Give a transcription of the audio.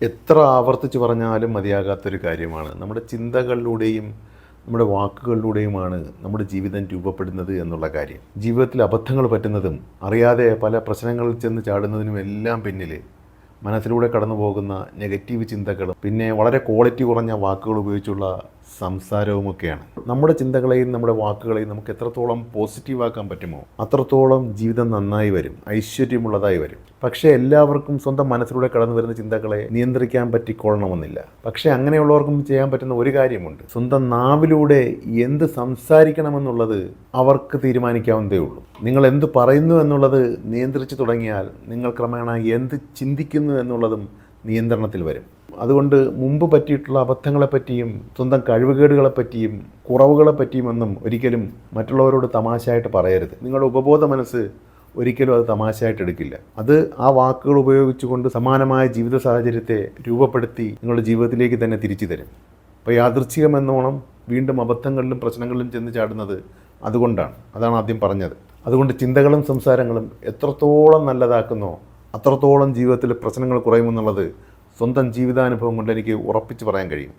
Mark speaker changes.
Speaker 1: എത്ര ആവർത്തിച്ച് പറഞ്ഞാലും മതിയാകാത്തൊരു കാര്യമാണ്. നമ്മുടെ ചിന്തകളിലൂടെയും നമ്മുടെ വാക്കുകളിലൂടെയുമാണ് നമ്മുടെ ജീവിതം രൂപപ്പെടുന്നത് എന്നുള്ള കാര്യം. ജീവിതത്തിൽ അബദ്ധങ്ങൾ പറ്റുന്നതും അറിയാതെ പല പ്രശ്നങ്ങളിൽ ചെന്ന് ചാടുന്നതിനും എല്ലാം പിന്നിൽ മനസ്സിലൂടെ കടന്നു പോകുന്ന നെഗറ്റീവ് ചിന്തകളും പിന്നെ വളരെ ക്വാളിറ്റി കുറഞ്ഞ വാക്കുകൾ ഉപയോഗിച്ചുള്ള സംസാരവുമൊക്കെയാണ്. നമ്മുടെ ചിന്തകളെയും നമ്മുടെ വാക്കുകളെയും നമുക്ക് എത്രത്തോളം പോസിറ്റീവാക്കാൻ പറ്റുമോ അത്രത്തോളം ജീവിതം നന്നായി വരും ഐശ്വര്യമുള്ളതായി വരും. പക്ഷേ എല്ലാവർക്കും സ്വന്തം മനസ്സിലൂടെ കടന്നു വരുന്ന ചിന്തകളെ നിയന്ത്രിക്കാൻ പറ്റിക്കൊള്ളണമെന്നില്ല. പക്ഷേ അങ്ങനെയുള്ളവർക്കും ചെയ്യാൻ പറ്റുന്ന ഒരു കാര്യമുണ്ട്. സ്വന്തം നാവിലൂടെ എന്ത് സംസാരിക്കണമെന്നുള്ളത് അവർക്ക് തീരുമാനിക്കാവുന്നതേ ഉള്ളൂ. നിങ്ങൾ എന്ത് പറയുന്നു എന്നുള്ളത് നിയന്ത്രിച്ചു തുടങ്ങിയാൽ നിങ്ങൾ ക്രമേണ എന്ത് ചിന്തിക്കുന്നു എന്നുള്ളതും നിയന്ത്രണത്തിൽ വരും. അതുകൊണ്ട് മുമ്പ് പറ്റിയിട്ടുള്ള അബദ്ധങ്ങളെപ്പറ്റിയും സ്വന്തം കഴിവുകേടുകളെപ്പറ്റിയും പറ്റിയും കുറവുകളെ പറ്റിയുമൊന്നും ഒരിക്കലും മറ്റുള്ളവരോട് തമാശയായിട്ട് പറയരുത്. നിങ്ങളുടെ ഉപബോധ മനസ്സ് ഒരിക്കലും അത് തമാശയായിട്ട് എടുക്കില്ല. അത് ആ വാക്കുകൾ ഉപയോഗിച്ചുകൊണ്ട് സമാനമായ ജീവിത സാഹചര്യത്തെ രൂപപ്പെടുത്തി നിങ്ങളുടെ ജീവിതത്തിലേക്ക് തന്നെ തിരിച്ചു തരും. അപ്പോൾ യാദൃച്ഛികമെന്നോണം വീണ്ടും അബദ്ധങ്ങളിലും പ്രശ്നങ്ങളിലും ചെന്ന് ചാടുന്നത് അതുകൊണ്ടാണ്. അതാണ് ആദ്യം പറഞ്ഞത്. അതുകൊണ്ട് ചിന്തകളും സംസാരങ്ങളും എത്രത്തോളം നല്ലതാക്കുന്നോ അത്രത്തോളം ജീവിതത്തിൽ പ്രശ്നങ്ങൾ കുറയുമെന്നുള്ളത് സ്വന്തം ജീവിതാനുഭവം കൊണ്ട് എനിക്ക് ഉറപ്പിച്ച് പറയാൻ കഴിയും.